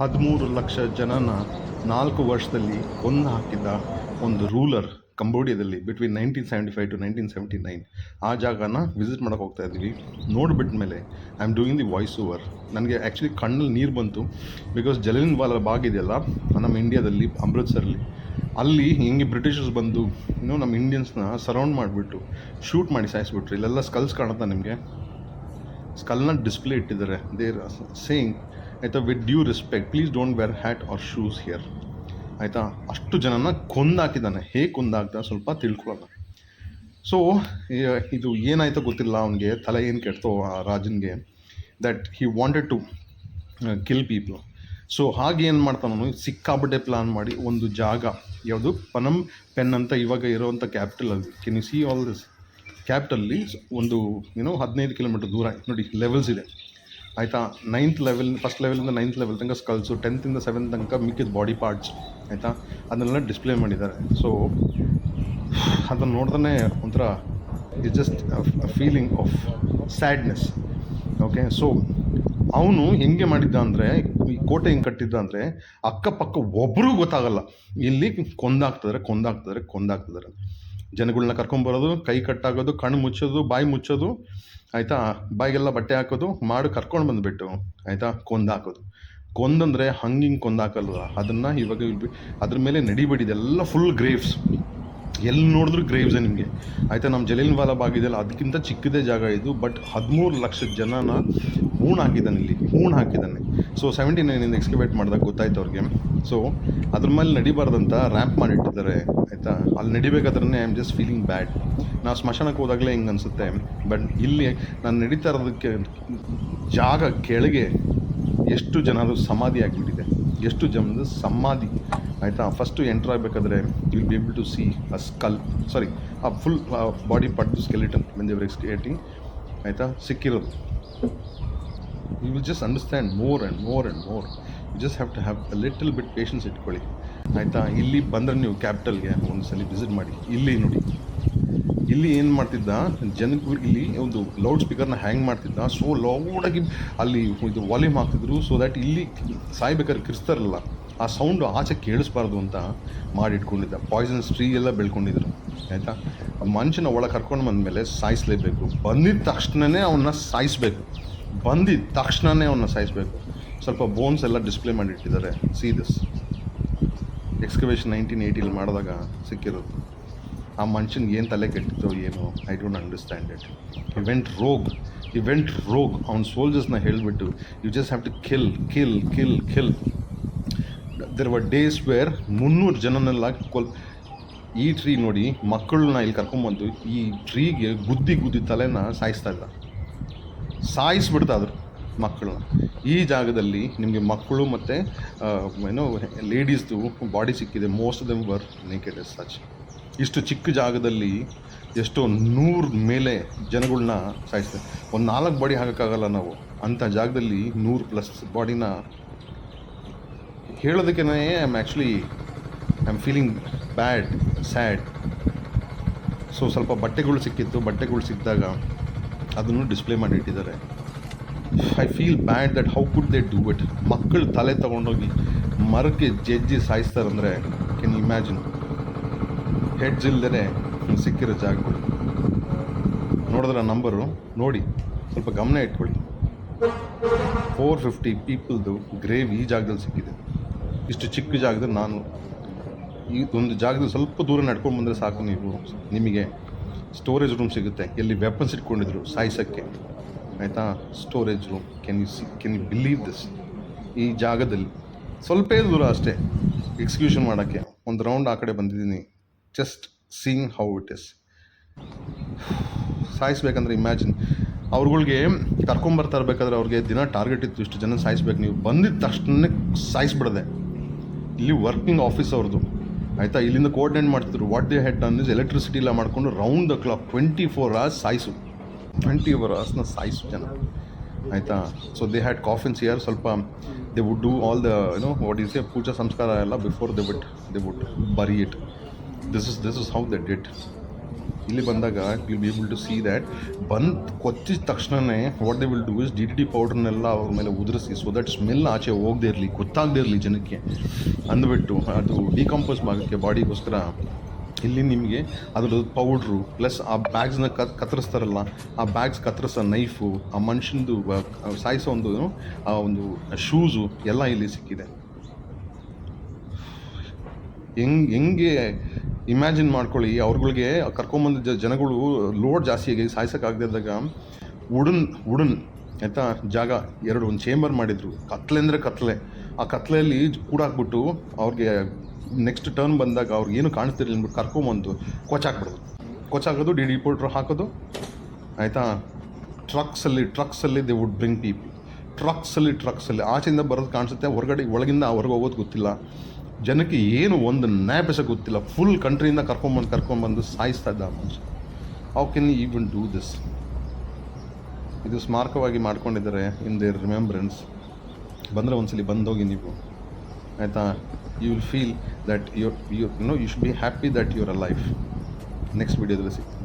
ಹದಿಮೂರು ಲಕ್ಷ ಜನನ ನಾಲ್ಕು ವರ್ಷದಲ್ಲಿ ಕೊಂದು ಹಾಕಿದ್ದ ಒಂದು ruler ಕಂಬೋಡಿಯಾದಲ್ಲಿ between nineteen seventy five to nineteen seventy nine ಆ ಜಾಗನ ವಿಸಿಟ್ ಮಾಡೋಕೆ ಹೋಗ್ತಾ ಇದ್ದೀವಿ ನೋಡಿಬಿಟ್ಟ ಮೇಲೆ I am doing the voice over ನನಗೆ ಆ್ಯಕ್ಚುಲಿ ಕಣ್ಣಲ್ಲಿ ನೀರು ಬಂತು. ಬಿಕಾಸ್ ಜಲೀನ್ ವಾಲ ಬಾಗ್ ಇದೆಯಲ್ಲ, ನಮ್ಮ ಇಂಡಿಯಾದಲ್ಲಿ ಅಮೃತ್ಸರಲ್ಲಿ ಅಲ್ಲಿ ಹಿಂಗೆ ಬ್ರಿಟಿಷರ್ಸ್ ಬಂದು, ಇನ್ನೂ ನಮ್ಮ ಇಂಡಿಯನ್ಸ್ನ ಸರೌಂಡ್ ಮಾಡಿಬಿಟ್ಟು ಶೂಟ್ ಮಾಡಿ ಸಾಯಿಸ್ಬಿಟ್ರು. ಇಲ್ಲೆಲ್ಲ ಸ್ಕಲ್ಸ್ ಕಾಣುತ್ತಾ ನಿಮಗೆ? ಸ್ಕಲ್ನ ಡಿಸ್ಪ್ಲೇ ಇಟ್ಟಿದ್ದಾರೆ. ದೇರ್ ಸೇಯಿಂಗ್ ಆಯಿತಾ with due respect please don't wear hat or shoes here ಆಯಿತಾ, ಅಷ್ಟು ಜನನ ಕೊಂದಾಕಿದ್ದಾನೆ. ಹೇಗೆ ಕೊಂದಾಕ್ದ ಸ್ವಲ್ಪ ತಿಳ್ಕೊಳ್ಳೋಣ. ಸೊ ಇದು ಏನಾಯ್ತೋ ಗೊತ್ತಿಲ್ಲ ಅವನಿಗೆ, ತಲೆ ಏನು ಕೆಡ್ತೋ ಆ ರಾಜನ್ಗೆ that he wanted to kill people so ಹಾಗೆ ಏನು ಮಾಡ್ತಾನೋ ಸಿಕ್ಕಾಬಟ್ಟೆ ಪ್ಲಾನ್ ಮಾಡಿ ಒಂದು ಜಾಗ, ಯಾವುದು? ಪನಮ್ ಪೆನ್ ಅಂತ ಇವಾಗ ಇರೋವಂಥ ಕ್ಯಾಪಿಟಲ್ ಅಲ್ಲಿ. Can you see all this ಕ್ಯಾಪಿಟಲ್ಲಿ ಒಂದು ಏನೋ ಹದಿನೈದು ಕಿಲೋಮೀಟರ್ ದೂರ. ನೋಡಿ ಲೆವೆಲ್ಸ್ ಇದೆ. ಆಯಿತಾ? ನೈನ್ತ್ ಲೆವೆಲ್ ಫಸ್ಟ್ ಲೆವೆಲಿಂದ ನೈನ್ತ್ ಲೆವೆಲ್ ತನಕ ಸ್ಕಲ್ಸು ಟೆಂತಿಂದ ಸೆವೆಂತ್ ತನಕ ಮಿಕ್ಕಿದ ಬಾಡಿ ಪಾರ್ಟ್ಸ್ ಆಯಿತಾ? ಅದನ್ನೆಲ್ಲ ಡಿಸ್ಪ್ಲೇ ಮಾಡಿದ್ದಾರೆ. ಸೊ ಅದನ್ನು ನೋಡಿದ್ರೆ ಒಂಥರ it just feeling of sadness okay so ಅವನು ಹೆಂಗೆ ಮಾಡಿದ್ದ ಅಂದರೆ, ಈ ಕೋಟೆ ಹೆಂಗೆ ಕಟ್ಟಿದ್ದ ಅಂದರೆ, ಅಕ್ಕಪಕ್ಕ ಒಬ್ಬರೂ ಗೊತ್ತಾಗಲ್ಲ. ಇಲ್ಲಿ ಕೊಂದಾಗ್ತದ್ರೆ ಕೊಂದಾಗ್ತದ್ರೆ ಕೊಂದಾಗ್ತಿದ್ದಾರೆ ಜನಗಳನ್ನ ಕರ್ಕೊಂಬರೋದು ಕೈ ಕಟ್ಟಾಗೋದು ಕಣ್ಣು ಮುಚ್ಚೋದು, ಬಾಯಿ ಮುಚ್ಚೋದು, ಆಯಿತಾ? ಬಾಯಿಗೆಲ್ಲ ಬಟ್ಟೆ ಹಾಕೋದು, ಮಾಡಿ ಕರ್ಕೊಂಡು ಬಂದುಬಿಟ್ಟು, ಆಯಿತಾ? ಕೊಂದಾಕೋದು ಕೊಂದಂದರೆ ಹಂಗೆ ಹಿಂಗೆ ಕೊಂದಾಕಲ್ವ ಅದನ್ನು ಇವಾಗ ಅದ್ರ ಮೇಲೆ ನಡಿಬೇಡಿದೆಲ್ಲ ಫುಲ್ ಗ್ರೇವ್ಸ್ ಎಲ್ಲಿ ನೋಡಿದ್ರು ಗ್ರೇವ್ಸ್ ನಿಮಗೆ. ಆಯಿತಾ? ನಮ್ಮ ವಾಲಾ ಬಾಗ್ ಇದೆಯಲ್ಲ ಅದಕ್ಕಿಂತ ಚಿಕ್ಕದೇ ಜಾಗ ಇದು. ಬಟ್ ಹದಿಮೂರು ಲಕ್ಷ ಜನನ ಹೂಣ್ ಹಾಕಿದ್ದಾನೆ ಇಲ್ಲಿ. ಹೂಣ್ ಹಾಕಿದ್ದಾನೆ. ಸೊ ಸೆವೆಂಟಿ ನೈನಿಂದ ಎಕ್ಸ್ಕವೇಟ್ ಮಾಡಿದಾಗ ಗೊತ್ತಾಯ್ತು ಅವ್ರಿಗೆ. ಸೊ ಅದ್ರ ಮೇಲೆ ನಡಿಬಾರ್ದಂತ ರ್ಯಾಂಪ್ ಮಾಡಿಟ್ಟಿದ್ದಾರೆ ಆಯಿತಾ? ಅಲ್ಲಿ ನಡಿಬೇಕಾದ್ರೆ I am just feeling bad ನಾವು ಸ್ಮಶಾನಕ್ಕೆ ಹೋದಾಗಲೇ ಹಿಂಗೆ ಅನಿಸುತ್ತೆ. ಬಟ್ ಇಲ್ಲಿ ನಾನು ನಡೀತಾ ಇರೋದಕ್ಕೆ ಜಾಗ ಕೆಳಗೆ ಎಷ್ಟು ಜನರು ಸಮಾಧಿ ಆಗಿಬಿಟ್ಟಿದೆ. ಎಷ್ಟು ಜನದ ಸಮಾಧಿ, ಆಯಿತಾ? ಫಸ್ಟು ಎಂಟ್ರ್ ಆಗಬೇಕಾದ್ರೆ will be able to see a skull sorry a full body part skeleton when excavating ಆಯಿತಾ? ಸಿಕ್ಕಿರೋದು. You will just understand more and more and more you just have to have a little bit patience ಇಟ್ಕೊಳ್ಳಿ. ಆಯಿತಾ? ಇಲ್ಲಿ ಬಂದರೆ ನೀವು ಕ್ಯಾಪಿಟಲ್ಗೆ ಒಂದು ಸಲ visit ಮಾಡಿ. ಇಲ್ಲಿ ನೋಡಿ. ಇಲ್ಲಿ ಏನು ಮಾಡ್ತಿದ್ದ? ಜನಕ್ಕೆ ಇಲ್ಲಿ ಒಂದು ಲೌಡ್ ಸ್ಪೀಕರ್ನ ಹ್ಯಾಂಗ್ ಮಾಡ್ತಿದ್ದ. ಸೊ ಲೌಡಾಗಿ ಅಲ್ಲಿ ಇದು ವಾಲ್ಯೂಮ್ ಹಾಕ್ತಿದ್ರು. ಸೊ ದ್ಯಾಟ್ ಇಲ್ಲಿ ಸಾಯ್ಬೇಕಾದ್ರೆ ಕ್ರಿಸ್ತಾರಲ್ಲ, ಆ ಸೌಂಡು ಆಚೆ ಕೇಳಿಸ್ಬಾರ್ದು ಅಂತ ಮಾಡಿಟ್ಕೊಂಡಿದ್ದ. ಪಾಯ್ಸನ್ಸ್ ಟ್ರೀ ಎಲ್ಲ ಬೆಳ್ಕೊಂಡಿದ್ರು. ಆಯಿತಾ? ಮನುಷ್ಯನ ಒಳಗೆ ಕರ್ಕೊಂಡು ಬಂದಮೇಲೆ ಸಾಯಿಸಲೇಬೇಕು. ಬಂದಿದ್ದ ತಕ್ಷಣವೇ ಅವನ್ನ ಸಾಯಿಸಬೇಕು. ಬಂದಿದ್ದ ತಕ್ಷಣವೇ ಅವನ್ನ ಸಾಯಿಸ್ಬೇಕು. ಸ್ವಲ್ಪ ಬೋನ್ಸ್ ಎಲ್ಲ ಡಿಸ್ಪ್ಲೇ ಮಾಡಿಟ್ಟಿದ್ದಾರೆ ಸಿ ದಿಸ್ ಎಕ್ಸ್ಕವೇಷನ್ ನೈನ್ಟೀನ್ ಏಯ್ಟಿಲಿ ಮಾಡಿದಾಗ ಸಿಕ್ಕಿರೋದು. ಆ ಮನುಷ್ಯನ್ಗೆ ಏನು ತಲೆ ಕೆಟ್ಟಿತ್ತು ಏನು I don't understand it he went rogue he went rogue ಅವ್ನ ಸೋಲ್ಜರ್ಸ್ನ ಹೇಳಿಬಿಟ್ಟು you just have to kill kill kill kill there were days where ಮುನ್ನೂರು ಜನನೆಲ್ಲ ಕೊಲ್, ಈ ಟ್ರೀ ನೋಡಿ ಮಕ್ಕಳನ್ನ ಇಲ್ಲಿ ಕರ್ಕೊಂಬಂದು ಈ ಟ್ರೀಗೆ ಗುದ್ದಿ ಗುದ್ದಿ ತಲೆನ ಸಾಯಿಸ್ತಾ ಇದ್ದ. ಸಾಯಿಸ್ಬಿಡ್ತಾ ಇದ್ರು ಮಕ್ಕಳನ್ನ ಈ ಜಾಗದಲ್ಲಿ ನಿಮಗೆ ಮಕ್ಕಳು ಮತ್ತು ಏನೋ ಲೇಡೀಸ್ದು ಬಾಡಿ ಸಿಕ್ಕಿದೆ most them were naked as such ಇಷ್ಟು ಚಿಕ್ಕ ಜಾಗದಲ್ಲಿ ಎಷ್ಟೋ ನೂರ ಮೇಲೆ ಜನಗಳನ್ನ ಸಾಯಿಸ್ತಾರೆ. ಒಂದು ನಾಲ್ಕು ಬಾಡಿ ಹಾಕೋಕ್ಕಾಗಲ್ಲ ನಾವು. ಅಂಥ ಜಾಗದಲ್ಲಿ ನೂರು ಪ್ಲಸ್ ಬಾಡಿನ ಹೇಳೋದಕ್ಕೆ I am actually I am feeling bad sad so ಸ್ವಲ್ಪ ಬಟ್ಟೆಗಳು ಸಿಕ್ಕಿತ್ತು. ಬಟ್ಟೆಗಳು ಸಿಕ್ಕಿದಾಗ ಅದನ್ನು ಡಿಸ್ಪ್ಲೇ ಮಾಡಿಟ್ಟಿದ್ದಾರೆ I feel bad that how could they do it ಮಕ್ಕಳು ತಲೆ ತೊಗೊಂಡೋಗಿ ಮರಕ್ಕೆ ಜಜ್ಜಿ ಸಾಯಿಸ್ತಾರಂದರೆ ಕೆನ್ ಇಮ್ಯಾಜಿನ್ ಹೆಡ್ಜ್ ಇಲ್ದೇ ಸಿಕ್ಕಿರೋ ಜಾಗಗಳು. ನೋಡಿದ್ರೆ ನಂಬರು? ನೋಡಿ, ಸ್ವಲ್ಪ ಗಮನ ಇಟ್ಕೊಳ್ಳಿ. ಫೋರ್ ಫಿಫ್ಟಿ ಪೀಪಲ್ದು ಗ್ರೇವ್ ಈ ಜಾಗದಲ್ಲಿ ಸಿಕ್ಕಿದೆ. ಇಷ್ಟು ಚಿಕ್ಕ ಜಾಗದಲ್ಲಿ ನಾನು ಈ ಒಂದು ಜಾಗದಲ್ಲಿ ಸ್ವಲ್ಪ ದೂರ ನಡ್ಕೊಂಡು ಬಂದರೆ ಸಾಕು ನೀವು. ನಿಮಗೆ ಸ್ಟೋರೇಜ್ ರೂಮ್ ಸಿಗುತ್ತೆ. ಎಲ್ಲಿ ವೆಪನ್ಸ್ ಇಟ್ಕೊಂಡಿದ್ರು ಸಾಯಿಸೋಕ್ಕೆ. ಆಯಿತಾ? Storage room can you see can you believe this ಈ ಜಾಗದಲ್ಲಿ ಸ್ವಲ್ಪೇ ದೂರ ಅಷ್ಟೇ ಎಕ್ಸಿಕ್ಯೂಷನ್ ಮಾಡೋಕ್ಕೆ. ಒಂದು ರೌಂಡ್ ಆ ಕಡೆ ಬಂದಿದ್ದೀನಿ. Just seeing how it is ಸಾಯಿಸ್ಬೇಕಂದ್ರೆ imagine ಅವ್ರುಗಳಿಗೆ ಕರ್ಕೊಂಬರ್ತಾ ಇರಬೇಕಾದ್ರೆ ಅವ್ರಿಗೆ ದಿನ ಟಾರ್ಗೆಟ್ ಇತ್ತು. ಇಷ್ಟು ಜನ ಸಾಯಿಸ್ಬೇಕು. ನೀವು ಬಂದಿದ್ದ ತಕ್ಷಣ ಸಾಯಿಸ್ಬಿಡದೆ. ಇಲ್ಲಿ ವರ್ಕಿಂಗ್ ಆಫೀಸ್ ಅವ್ರದ್ದು ಆಯಿತಾ? ಇಲ್ಲಿಂದ ಕೋಆರ್ಡಿನೇಟ್ ಮಾಡ್ತಿದ್ರು. ವಾಟ್ ದೇ ಹೆಡ್ ಅನ್ನಿಸ್ ಎಲೆಕ್ಟ್ರಿಸಿಟಿ ಎಲ್ಲ ಮಾಡಿಕೊಂಡು round the clock twenty four hours ಸಾಯಿಸು. Twenty four ಅವರ್ಸ್ನ ಸಾಯಿಸು ಜನ. ಆಯಿತಾ? So they had coffins here ಸ್ವಲ್ಪ they would do all the you know what is a puja ಸಂಸ್ಕಾರ ಎಲ್ಲ before they bit they would bury it this is this is how the did ಇಲ್ಲಿ ಬಂದಾಗ you be able to see that ಬಂದು ಕೊಚ್ಚಿದ ತಕ್ಷಣವೇ what they will do is D D T ಪೌಡ್ರನ್ನೆಲ್ಲ ಅವ್ರ ಮೇಲೆ ಉದುರಿಸಿ so that smell ಆಚೆ ಹೋಗದೇ ಇರಲಿ, ಗೊತ್ತಾಗದೇ ಇರಲಿ ಜನಕ್ಕೆ. ಅಂದ್ಬಿಟ್ಟು ಅದು ಡಿಕಂಪೋಸ್ ಭಾಗಕ್ಕೆ ಬಾಡಿಗೋಸ್ಕರ ಇಲ್ಲಿ ನಿಮಗೆ ಅದ್ರದ್ದು ಪೌಡ್ರು ಪ್ಲಸ್ ಆ ಬ್ಯಾಗ್ಸ್ನ ಕತ್, ಕತ್ತರಿಸ್ತಾರಲ್ಲ, ಆ ಬ್ಯಾಗ್ಸ್ ಕತ್ತರಿಸೋ ನೈಫು ಆ ಮನುಷ್ಯನದು ಸಾಯಿಸೋ ಒಂದು ಆ ಒಂದು ಶೂಸು ಎಲ್ಲ ಇಲ್ಲಿ ಸಿಕ್ಕಿದೆ. ಹೆಂಗೆ ಹೆಂಗೆ ಇಮ್ಯಾಜಿನ್ ಮಾಡ್ಕೊಳ್ಳಿ, ಅವ್ರಗಳಿಗೆ ಕರ್ಕೊಂಬಂದ ಜನಗಳು ಲೋಡ್ ಜಾಸ್ತಿ ಆಗಿ ಸಾಯ್ಸೋಕ್ಕಾಗದೇ ಇದ್ದಾಗ ವುಡನ್ ವುಡನ್ ಆಯಿತಾ, ಜಾಗ ಎರಡು, ಒಂದು ಚೇಂಬರ್ ಮಾಡಿದರು. ಕತ್ಲೆ ಅಂದರೆ ಕತ್ಲೆ. ಆ ಕತ್ಲೆಯಲ್ಲಿ ಕೂಡಾಕ್ಬಿಟ್ಟು ಅವ್ರಿಗೆ ನೆಕ್ಸ್ಟ್ ಟರ್ನ್ ಬಂದಾಗ ಅವ್ರಿಗೆ ಏನು ಕಾಣಿಸ್ತಿರಲಿಲ್ಲ ಅಂದ್ಬಿಟ್ಟು ಕರ್ಕೊಂಬಂದು ಕೊಚ್ಚಾಕ್ಬಿಡೋದು ಕೊಚ್ಚಾಕೋದು ಡಿ ಡಿ ಪೌಡ್ರ್ ಹಾಕೋದು, ಆಯಿತಾ? ಟ್ರಕ್ಸಲ್ಲಿ ಟ್ರಕ್ಸಲ್ಲಿ ದೇ ವುಡ್ ಬ್ರಿಂಗ್ ಪೀಪಲ್ ಟ್ರಕ್ಸಲ್ಲಿ ಟ್ರಕ್ಸಲ್ಲಿ ಆಚೆಯಿಂದ ಬರೋದು ಕಾಣಿಸುತ್ತೆ, ಹೊರಗಡೆ, ಒಳಗಿಂದ ಹೊರಗೆ ಹೋಗೋದು ಗೊತ್ತಿಲ್ಲ. ಜನಕ್ಕೆ ಏನು ಒಂದು ನ್ಯಾಪೆಸ ಗೊತ್ತಿಲ್ಲ. ಫುಲ್ ಕಂಟ್ರಿಯಿಂದ ಕರ್ಕೊಂಬಂದು ಕರ್ಕೊಂಬಂದು ಸಾಯಿಸ್ತಾ ಇದ್ದ ಮನುಷ್ಯ. How can even do this ಇದು ಸ್ಮಾರಕವಾಗಿ ಮಾಡ್ಕೊಂಡಿದ್ದಾರೆ ಇನ್ ದೇರ್ ರಿಮೆಂಬ್ರೆನ್ಸ್ ಬಂದರೆ ಒಂದ್ಸಲಿ ಬಂದೋಗಿ ನೀವು. ಆಯಿತಾ? You will feel that you you know you should be happy that your a life next ವೀಡಿಯೋದಲ್ಲಿ ಸಿಗ್ತೀನಿ.